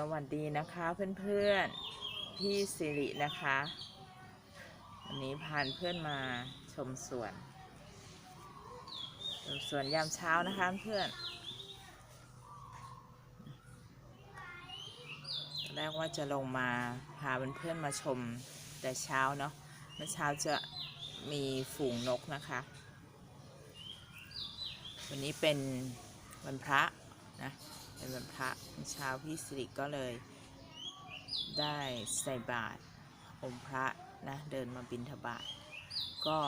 สวัสดีนะคะเพื่อนๆ พี่สิรินะคะวันนี้พาเพื่อนมาชมสวนชมสวนยามเช้านะคะเพื่อนตอนแรกว่าจะลงมาพาเพื่อนๆมาชมแต่เช้าเนาะเมื่อเช้าจะมีฝูงนกนะคะ วันนี้เป็นวันพระนะ เป็นวันพระเช้าพี่สิริก็เลย ได้ใส่บาตรอมพระนะเดินมาบิณฑบาตก็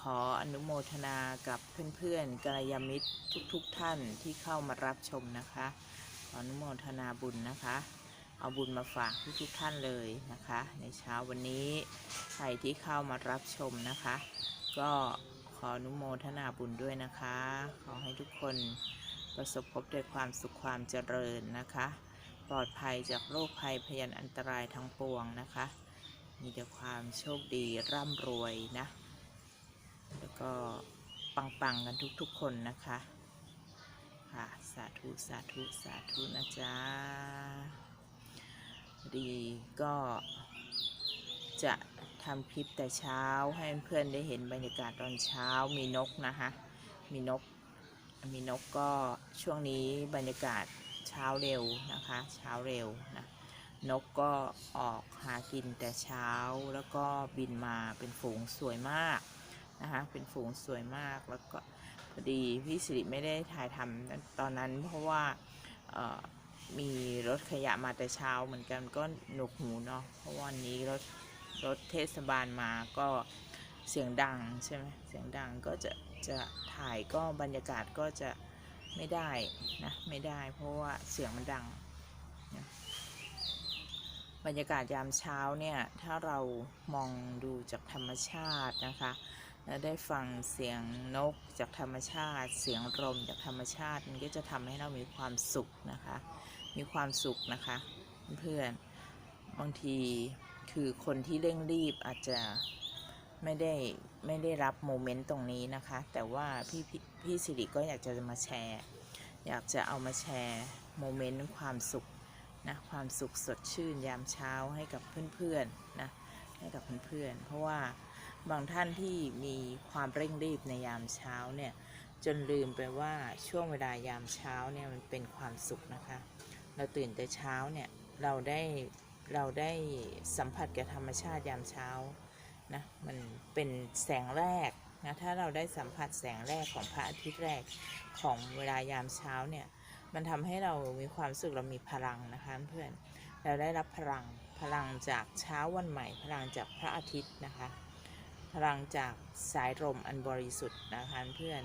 ขออนุโมทนากับเพื่อนๆกัลยาณมิตรทุกๆทท่านที่เข้ามารับชมนะคะ ขออนุโมทนาบุญนะคะ เอาบุญมาฝากทุกๆท่านเลยนะคะ ในเช้าวันนี้ใครที่เข้ามารับชมนะคะ ก็ขออนุโมทนาบุญด้วยนะคะ ขอให้ทุกคน ประสบพบด้วยความสุขความเจริญนะคะ ปลอดภัยจากโรคภัยพยันอันตรายทั้งปวงนะคะ มีแต่ความโชคดีร่ำรวยนะ แล้วก็ปังๆกันทุกๆคนนะคะ ค่ะ สาธุสาธุสาธุนะจ๊ะ ดีก็จะทำคลิปแต่เช้าให้เพื่อนได้เห็นบรรยากาศตอนเช้ามีนกนะคะ มีนก มีนกก็ช่วงนี้บรรยากาศเช้าเร็วนะคะ เช้าเร็วนะนกก็ออกหากินแต่เช้าแล้วก็บินมาเป็นฝูงสวยมากนะคะเป็นฝูงสวยมากแล้วก็พอดีพี่สิริไม่ได้ถ่ายทำตอนนั้นเพราะว่ามีรถขยะมาแต่เช้าเหมือนกันก็หนวกหูเนาะเพราะวันนี้รถรถเทศบาลมาก็เสียงดังใช่ไหมเสียงดังก็จะ จะถ่ายก็บรรยากาศก็จะไม่ได้นะไม่ได้เพราะว่าเสียงมันดังบรรยากาศยามเช้าเนี่ยถ้าเรามองดูจากธรรมชาตินะคะและได้ฟังเสียงนกจากธรรมชาติ เสียงลมจากธรรมชาติมันก็จะทำให้เรามีความสุขนะคะ มีความสุขนะคะเพื่อนบางทีคือคนที่เร่งรีบอาจจะ ไม่ได้ไม่ได้รับโมเมนต์ตรงนี้นะคะ แต่ว่าพี่พี่สิริก็อยากจะมาแชร์ อยากจะเอามาแชร์โมเมนต์ความสุขนะความสุขสดชื่นยามเช้าให้กับเพื่อนๆนะให้กับเพื่อนๆเพราะว่าบางท่านที่มีความเร่งรีบในยามเช้าเนี่ยจนลืมไปว่าช่วงเวลายามเช้าเนี่ยมันเป็นความสุขนะคะ เราตื่นแต่เช้าเนี่ยเราได้เราได้สัมผัสกับธรรมชาติยามเช้า เป็นแสงแรกนะถ้าเราได้สัมผัสแสงแรกของพระอาทิตย์แรกของเวลายามเช้าเนี่ยมันทำให้เรามีความรู้สึกเรามีพลังนะคะเพื่อนเราได้รับพลังพลังจากเช้าวันใหม่ พลังจากพระอาทิตย์นะคะ พลังจากสายลมอันบริสุทธิ์นะคะเพื่อน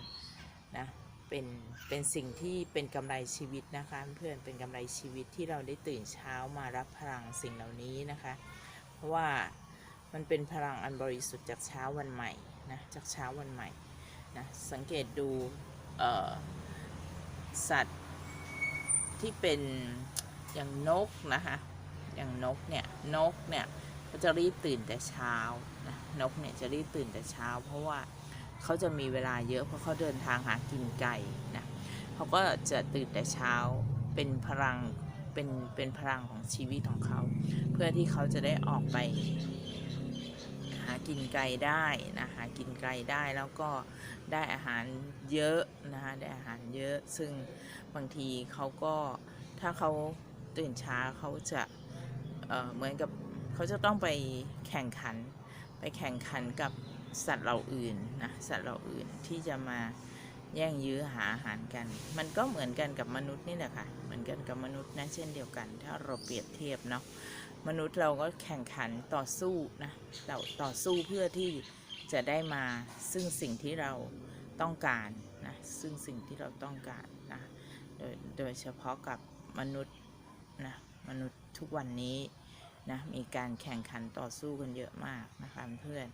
นะเป็นเป็นสิ่งที่เป็นกำไรชีวิตนะคะเพื่อนเป็นกำไรชีวิตที่เราได้ตื่นเช้ามารับพลังสิ่งเหล่านี้นะคะ เพราะว่า มันเป็นพลังอันบริสุทธิ์จากเช้าวันใหม่นะจากเช้าวันใหม่นะสังเกตดูสัตว์ที่เป็นอย่างนกนะคะอย่างนกเนี่ยนกเนี่ยก็จะรีบตื่นแต่เช้านะนกเนี่ยจะรีบตื่นแต่เช้า เพราะว่าเขาจะมีเวลาเยอะเพราะเขาเดินทางหากินไก่นะเขาก็จะตื่นแต่เช้าเป็นพลังเป็นเป็นพลังของชีวิตของเขา เพื่อที่เขาจะได้ออกไป กินไก่ได้นะหากินไก่ได้แล้วก็ได้อาหารเยอะนะคะได้อาหารเยอะ ซึ่งบางทีเขาก็ถ้าเขาตื่นช้าเขาจะเเหมือนกับเขาจะต้องไปแข่งขัน ไปแข่งขันกับสัตว์เหล่าอื่นนะสัตว์เหล่าอื่นที่จะมาแย่งยื้อหาอาหารกัน มันก็เหมือนกันกับมนุษย์นี่แหละค่ะ มือนกันกับมนุษย์นะเช่นเดียวกัน ถ้าเราเปรียบเทียบเนาะมนุษย์เราก็แข่งขันต่อสู้นะต่อต่อสู้เพื่อที่จะได้มาซึ่งสิ่งที่เราต้องการนะซึ่งสิ่งที่เราต้องการนะโดยโดยเฉพาะกับมนุษย์นะมนุษย์ทุกวันนี้นะมีการแข่งขันต่อสู้กันเยอะมากนะคะเพื่อน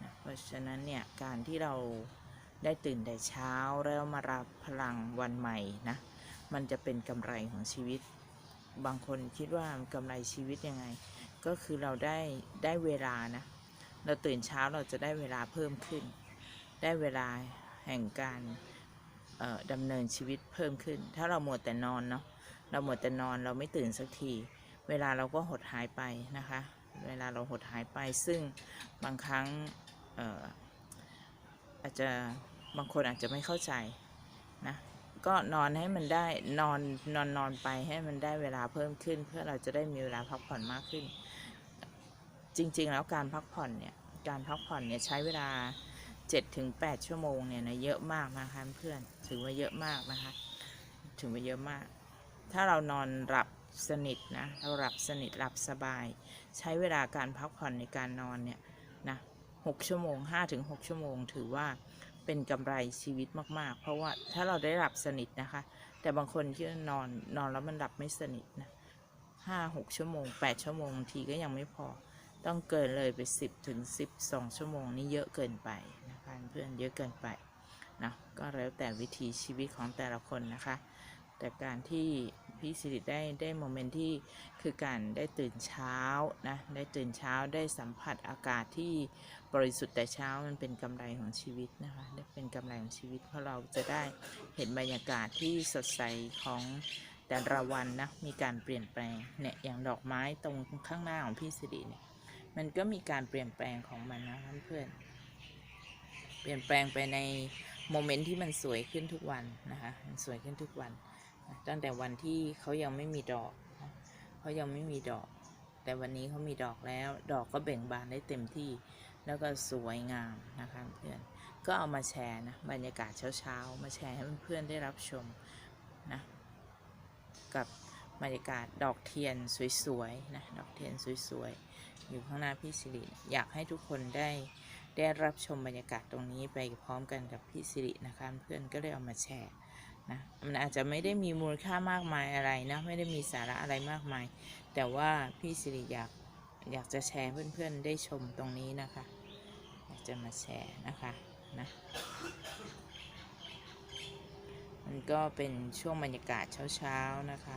นะเพราะฉะนั้นเนี่ยการที่เราได้ตื่นแต่เช้าแล้วมารับพลังวันใหม่นะ มันจะเป็นกำไรของชีวิต บางคนคิดว่ากำไรชีวิตยังไง ก็คือเราได้ได้เวลานะ เราตื่นเช้าเราจะได้เวลาเพิ่มขึ้น ได้เวลาแห่งการดำเนินชีวิตเพิ่มขึ้น ถ้าเราหมัวแต่นอนเนาะ เราหมดแต่นอนเราไม่ตื่นสักที เวลาเราก็หดหายไปนะคะ เวลาเราหดหายไป ซึ่งบางครั้งอออาจจะบางคนอาจจะไม่เข้าใจนะ ก็นอนให้มันได้นอนนอนนอนไปให้มันได้เวลาเพิ่มขึ้น เพื่อเราจะได้มีเวลาพักผ่อนมากขึ้น จริง ๆ แล้วการพักผ่อนเนี่ยการพักผ่อนเนี่ยใช้เวลา 7-8 ชั่วโมงเนี่ยนะเยอะมากนะคะเพื่อนถือว่าเยอะมากนะคะถือว่าเยอะมาก ถ้าเรานอนหลับสนิทนะเราหลับสนิทหลับสบาย ใช้เวลาการพักผ่อนในการนอนเนี่ยนะ6ชั่วโมง 5-6 ชั่วโมง ถือว่า เป็นกำไรชีวิตมากๆ เพราะว่าถ้าเราได้หลับสนิทนะคะ แต่บางคนที่นอนนอนแล้วมันหลับไม่สนิทนะห้าหกชั่วโมงแปดชั่วโมงบางทีก็ยังไม่พอ ต้องเกินเลยไปสิบถึงสิบสองชั่วโมงนี่เยอะเกินไปนะคะเพื่อนเยอะเกินไปนะก็แล้วแต่วิถีชีวิตของแต่ละคนนะคะ แต่การที่ พี่สิริได้ได้โมเมนต์ที่คือการได้ตื่นเช้านะได้ตื่นเช้าได้สัมผัสอากาศที่บริสุทธิ์แต่เช้ามันเป็นกำไรของชีวิตนะคะได้เป็นกำไรของชีวิต เพราะเราจะได้เห็นบรรยากาศที่สดใสของแต่ละวันนะมีการเปลี่ยนแปลงเนี่ยอย่างดอกไม้ตรงข้างหน้าของพี่สิริเนี่ยมันก็มีการเปลี่ยนแปลงของมันนะเพื่อนเปลี่ยนแปลงไปในโมเมนต์ที่มันสวยขึ้นทุกวันนะคะมันสวยขึ้นทุกวัน ตั้งแต่วันที่เขายังไม่มีดอกเขายังไม่มีดอก แต่วันนี้เขามีดอกแล้ว ดอกก็เบ่งบานได้เต็มที่ แล้วก็สวยงามนะคะเพื่อนก็เอามาแชร์นะบรรยากาศเช้าๆ มาแชร์ให้เพื่อนๆได้รับชมนะกับบรรยากาศดอกเทียนสวยๆนะดอกเทียนสวยๆ อยู่ข้างหน้าพี่สิริอยากให้ทุกคนได้ได้รับชมบรรยากาศตรงนี้ไปพร้อมกันกับพี่สิรินะคะเพื่อนก็เลยเอามาแชร์ นะมันอาจจะไม่ได้มีมูลค่ามากมายอะไรนะไม่ได้มีสาระอะไรมากมาย แต่ว่าพี่สิริอยากอยากจะแชร์เพื่อนๆได้ชมตรงนี้นะคะอยากจะมาแชร์นะคะนะมันก็เป็นช่วงบรรยากาศเช้าๆนะคะ